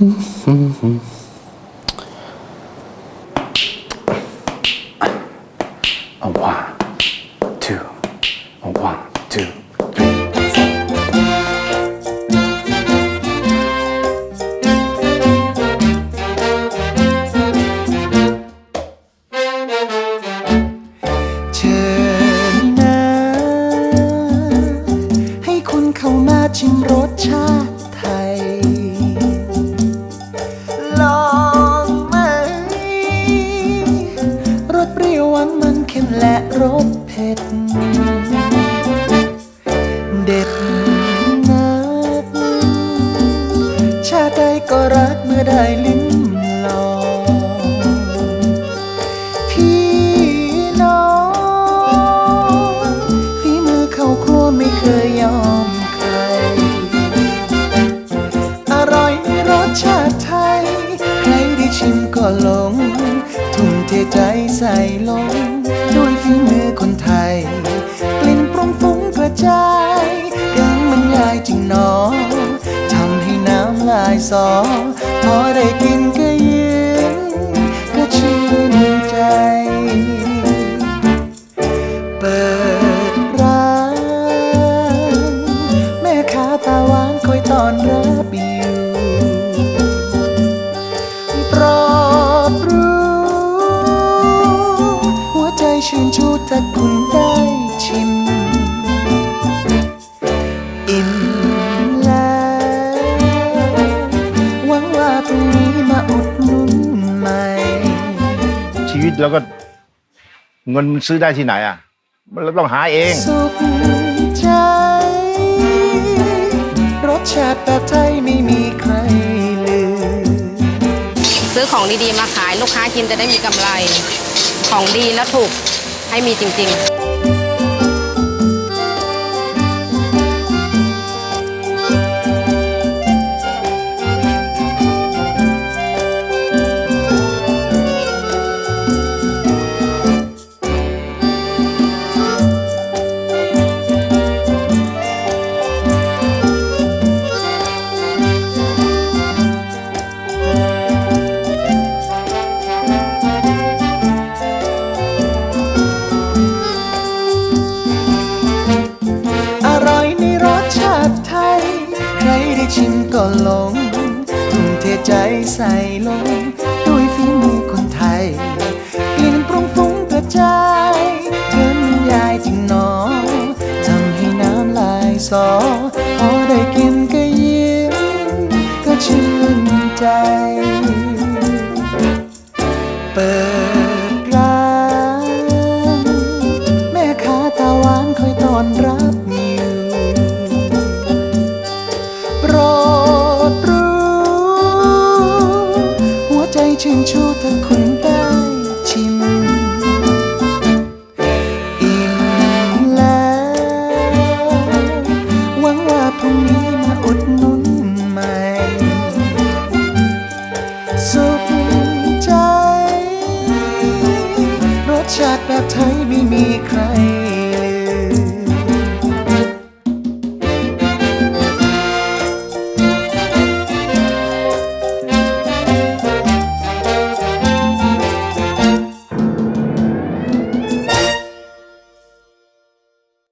Mm-hmm. ชิมรสชาติไทย ลองไหม รสเปรี้ยวหวานมันเค็มและรสเผ็ด เด็ดนักชาติใดก็รักเมื่อได้ลิ้ม ชิมก็หลง ทุ่มเทใจใส่ลง ด้วยฝีมือคนไทย กลิ่นปรุงฟุ้งกระจายเกินบรรยายจริงหนอทำให้น้ำลายสอพอได้กิน มาอุดหนุนใหม่ชีวิตเราก็ เงินมันซื้อได้ที่ไหนอะเราต้องหาเอง สุขใจ รสชาติแบบไทยไม่มีใครลืม ซื้อของดีๆมาขายลูกค้ากินจะได้มีกำไร ของดีและถูกให้มีจริง ๆ ใส่ลง ด้วยฝีมือคนไทย กลิ่นปรุงฟุ้งกระจายเกินยายจึงหนอทำให้น้ำลายสอพอได้กินก็ยิ้มก็ชื่นใจ ชื่นชูถ้าคุณได้ชิมอิ่มแล้ว หวังว่าพรุ่งนี้มาอดนุ่นใหม่ สุขใจ รสชาติแบบไทยไม่มีใคร